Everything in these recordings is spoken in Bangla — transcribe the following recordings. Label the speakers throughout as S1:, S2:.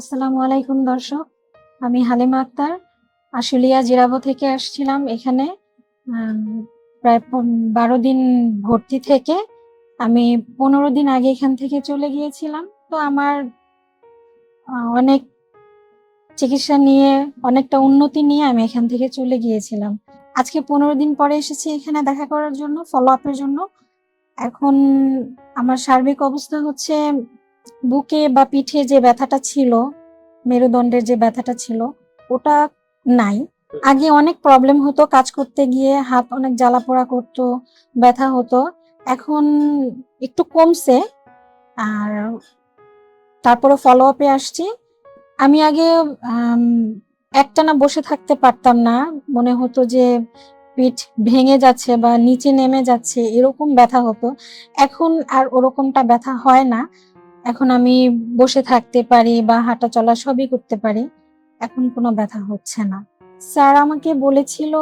S1: আসসালামু আলাইকুম, দর্শক। আমি হালিমা আক্তার, আশুলিয়া জিরাবো থেকে আসছিলাম এখানে। প্রায় বারো দিন ভর্তি থেকে আমি পনেরো দিন আগে এখান থেকে চলে গিয়েছিলাম। তো আমার অনেক চিকিৎসা নিয়ে, অনেকটা উন্নতি নিয়ে আমি এখান থেকে চলে গিয়েছিলাম। আজকে পনেরো দিন পরে এসেছি এখানে দেখা করার জন্য ফলো আপের জন্য। এখন আমার সার্বিক অবস্থা হচ্ছে বুকে বা পিঠে যে ব্যথাটা ছিল, মেরুদণ্ডের যে ব্যথাটা ছিল, ওটা নাই। আগে অনেক প্রবলেম হতো, কাজ করতে গিয়ে হাত অনেক জ্বালা পোড়া করতো, ব্যথা হতো। এখন একটু কমছে, আর তারপরে ফলো আপে আসছি। আমি আগে একটানা বসে থাকতে পারতাম না। মনে হতো যে পিঠ ভেঙে যাচ্ছে বা নিচে নেমে যাচ্ছে, এরকম ব্যথা হতো। এখন আর ওরকমটা ব্যথা হয় না। এখন আমি বসে থাকতে পারি বা হাঁটা চলা সবই করতে পারি, এখন কোনো ব্যথা হচ্ছে না। স্যার আমাকে বলেছিল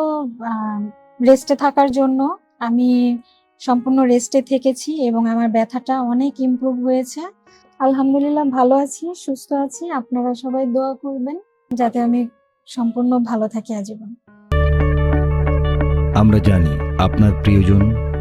S1: রেস্টে থাকার জন্য। আমি সম্পূর্ণ রেস্টে থেকেছি এবং আমার ব্যথাটা অনেক ইমপ্রুভ হয়েছে। আলহামদুলিল্লাহ ভালো আছি, সুস্থ আছি। আপনারা সবাই দোয়া করবেন যাতে আমি সম্পূর্ণ ভালো থাকি আজীবন।
S2: আমরা জানি আপনার প্রিয়জন